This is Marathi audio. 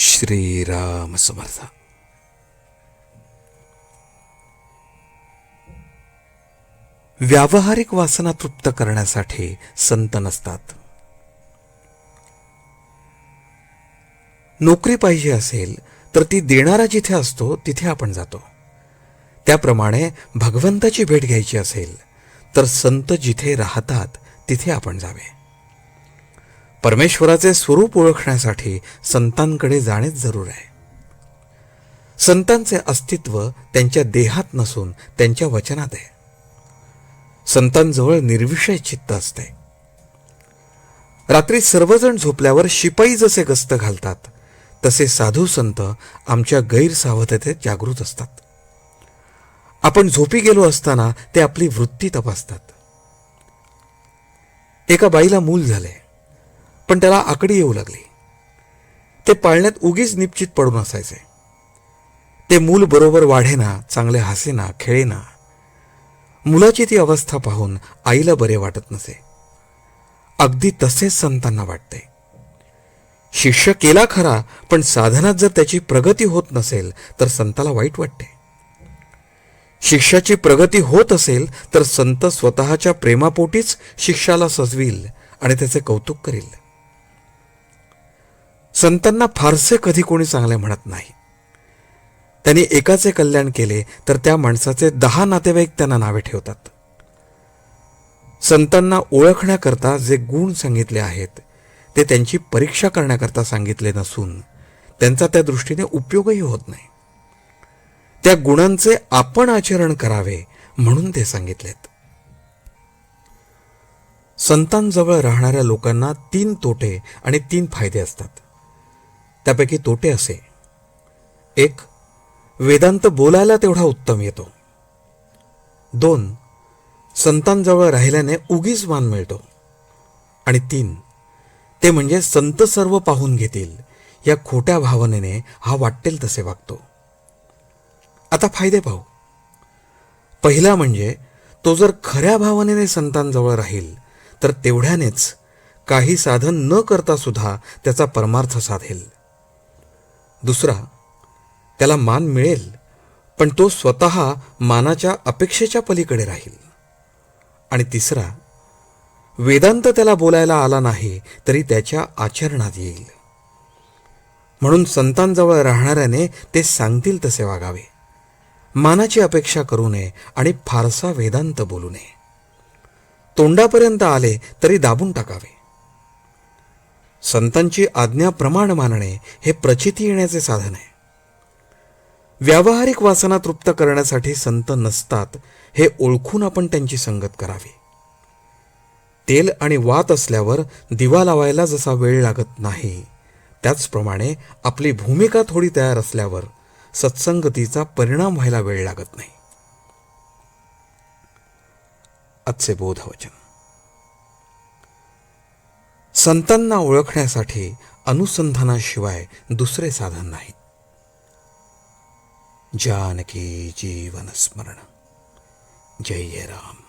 श्रीराम समर्थ. व्यावहारिक वासना तृप्त करण्यासाठी संत नसतात. नोकरी पाहिजे असेल तर ती देणारा जिथे असतो तिथे आपण जातो. त्याप्रमाणे भगवंताची भेट घ्यायची असेल तर संत जिथे राहतात तिथे आपण जावे. परमेश्वराचे स्वरूप ओळखण्यासाठी संतांकडे जाणेच जरूर आहे. संतांचे अस्तित्व त्यांच्या देहात नसून त्यांच्या वचनात आहे. संतांजवळ निर्विषय चित्त असते. रात्री सर्वजण झोपल्यावर शिपाई जसे गस्त घालतात तसे साधू संत आमच्या गैरसावधतेत जागृत असतात. आपण झोपी गेलो असताना ते आपली वृत्ती तपासतात. एका बाईला मूल झाले. पण त्याला आकडी येऊ लागली. ते पाळण्यात उगीच निश्चित पडून असायचे ते मूल बरोबर वाढेना चांगले हसेना खेळेना. मुलाची ती अवस्था पाहून आईला बरे वाटत नसे. अगदी तसेच संतांना वाटते. शिष्य केला खरा पण साधनात जर त्याची प्रगती होत नसेल तर संताला वाईट वाटते. शिष्याची प्रगती होत असेल तर संत स्वतःच्या प्रेमापोटीच शिष्याला सजवील आणि त्याचे कौतुक करील. संतांना फारसे कधी कोणी चांगले म्हणत नाही. त्यांनी एकाचे कल्याण केले तर त्या माणसाचे दहा नातेवाईक त्यांना नावे ठेवतात. संतांना ओळखण्याकरता जे गुण सांगितले आहेत ते त्यांची परीक्षा करण्याकरता सांगितले नसून त्यांचा त्या दृष्टीने उपयोगही होत नाही. त्या गुणांचे आपण आचरण करावे म्हणून ते सांगितलेत. संतांजवळ राहणाऱ्या लोकांना तीन तोटे आणि तीन फायदे असतात. त्यापैकी तोटे असे. एक वेदांत बोलायला तेवढा उत्तम येतो. दोन संतांजवळ राहिल्याने उगीच मान मिळतो. आणि तीन ते म्हणजे संत सर्व पाहून घेतील या खोट्या भावनेने हा वाटेल तसे वागतो. आता फायदे पाहू. पहिला म्हणजे तो जर खऱ्या भावनेने संतांजवळ राहील तर तेवढ्यानेच काही साधन न करता सुद्धा त्याचा परमार्थ साधेल. दुसरा त्याला मान मिळेल पण तो स्वतः मानाच्या अपेक्षेच्या पलीकडे राहील. आणि तिसरा वेदांत त्याला बोलायला आला नाही तरी त्याच्या आचरणात येईल. म्हणून संतांजवळ राहणाऱ्याने ते सांगतील तसे वागावे. मानाची अपेक्षा करू नये आणि फारसा वेदांत बोलू नये. तोंडापर्यंत आले तरी दाबून टाकावे. संतांची आज्ञा प्रमाण मानणे हे प्रचिती येण्याचे साधन आहे. व्यावहारिक वासना तृप्त करण्यासाठी संत नसतात हे ओळखून आपण त्यांची संगत करावी. तेल आणि वात असल्यावर दिवा लावायला जसा वेळ लागत नाही त्याचप्रमाणे आपली भूमिका थोडी तयार असल्यावर सत्संगतीचा परिणाम व्हायला वेळ लागत नाही. आजचे बोधवचन संतांना ओळखण्यासाठी अनुसंधानाशिवाय दुसरे साधन नाही. जानकी जीवन स्मरण. जय राम.